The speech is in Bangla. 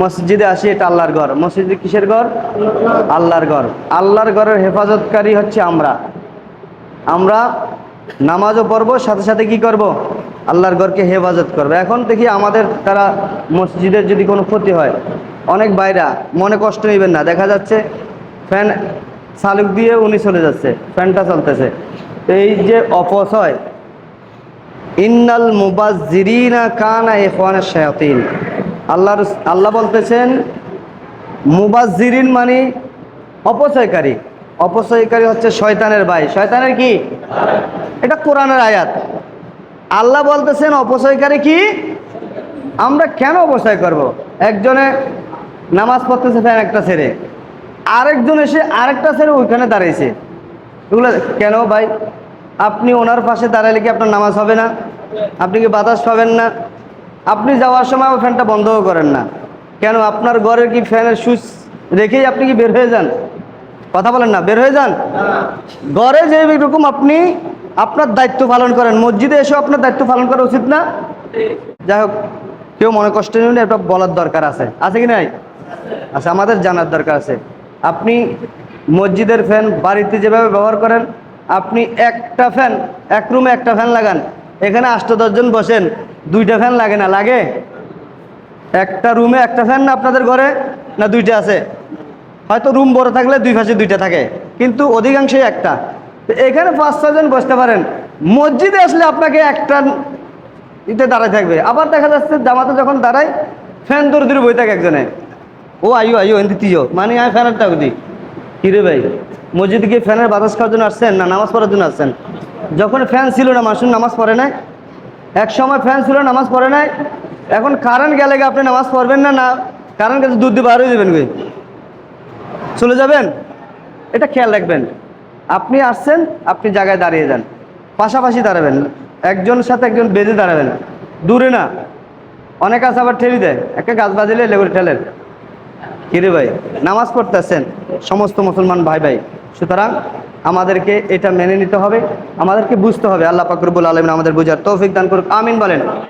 মসজিদে আসি, এটা আল্লাহর ঘর। মসজিদে কিসের ঘর? আল্লাহর ঘর। আল্লাহর ঘরের হেফাজতকারী হচ্ছে আমরা। আমরা নামাজও পড়ব, সাথে সাথে কি করব? আল্লাহর ঘরকে হেফাজত করবে। এখন দেখি আমাদের তারা মসজিদের যদি কোনো ক্ষতি হয়, অনেক বাইরা মনে কষ্ট নেবেন না। দেখা যাচ্ছে ফ্যান সালুক দিয়ে উনি চলে যাচ্ছে, ফ্যানটা চলতেছে। এই যে অপচয় ইন্নাল মুবাজিরিনা কানা ইখওয়ানা শায়াতিন। আল্লাহর আল্লাহ বলতেছেন মুবাজিরিন মানে অপচয়কারী। অপচয়কারী হচ্ছে শয়তানের ভাই। শয়তানের কি? এটা কোরআনের আয়াত। আল্লাহ বলতেছেন, অপচয়কারী কি? আমরা কেন অপচয় করব? একজনে নামাজ পড়তেছে ফ্যান একটা ছেড়ে। আরেকজন এসে আরেকটা ছেড়ে ওইখানে দাঁড়িয়েছে এগুলো কেন ভাই? আপনি ওনার পাশে দাঁড়ালে কি আপনার নামাজ হবে না? আপনি কি বাতাস পাবেন না? আপনি যাওয়ার সময় ফ্যানটা বন্ধও করেন না। কেন? আপনার ঘরের কি ফ্যানের সুইচ রেখেই আপনি কি বের হয়ে যান? কথা বলেন না, বের হয়ে যান? ঘরে যে রকম আপনি আপনার দায়িত্ব পালন করেন, মসজিদে এসে আপনার দায়িত্ব পালন করা উচিত না? যাই হোক, কেউ মনে কষ্ট নিন এটা বলার দরকার আছে। আছে কি নাই? আচ্ছা আমাদের জানার দরকার আছে। আপনি মসজিদের ফ্যান বাড়িতে যেভাবে ব্যবহার করেন, আপনি একটা ফ্যান, এক রুমে একটা ফ্যান লাগান, এখানে আষ্ট দশজন বসেন দুইটা ফ্যান লাগে না, লাগে? একটা রুমে একটা ফ্যান না আপনাদের ঘরে, না দুইটা আছে? হয়তো রুম বড় থাকলে দুই পাশে দুইটা থাকে, কিন্তু অধিকাংশই একটা। এখানে পাঁচ ছজন বসতে পারেন। মসজিদে আসলে আপনাকে একটা ইতে দাঁড়ায় থাকবে। আবার দেখা যাচ্ছে জামাতে যখন দাঁড়ায়, ফ্যান দূরে দূরে বই থাকে একজনে। ও আইও আইও এনতি তিজো মানে আমি ফ্যানের টাকা দিই কিরে ভাই? মসজিদে গিয়ে ফ্যানের বাতাস খাওয়ার জন্য আসছেন না নামাজ পড়ার জন্য আসছেন? যখন ফ্যান ছিল না, মানুষ নামাজ পড়ে নাই। এক সময় ফ্যান ছিল, নামাজ পড়ে নাই। এখন কারেন্ট গেলে আপনি নামাজ পড়বেন না না। কারেন্ট গেছে দুধ দিয়ে বার হয়ে গই চলে যাবেন? এটা খেয়াল রাখবেন। আপনি আসছেন, আপনি জায়গায় দাঁড়িয়ে যান। পাশাপাশি দাঁড়াবেন। একজনের সাথে একজন বেঁধে দাঁড়াবেন। দূরে না। অনেক আছে আবার ঠেলি দেয়। একটা গাছ বাজিলে লেগুড়ে ঠেলেন কিরে ভাই, নামাজ পড়তেছেন? সমস্ত মুসলমান ভাই ভাই সুতরাং আমাদেরকে এটা মেনে নিতে হবে, আমাদেরকে বুঝতে হবে। আল্লাহ পাকরবুল আলমিন আমাদের বুঝার তৌফিক দান করুক। আমিন বলেন।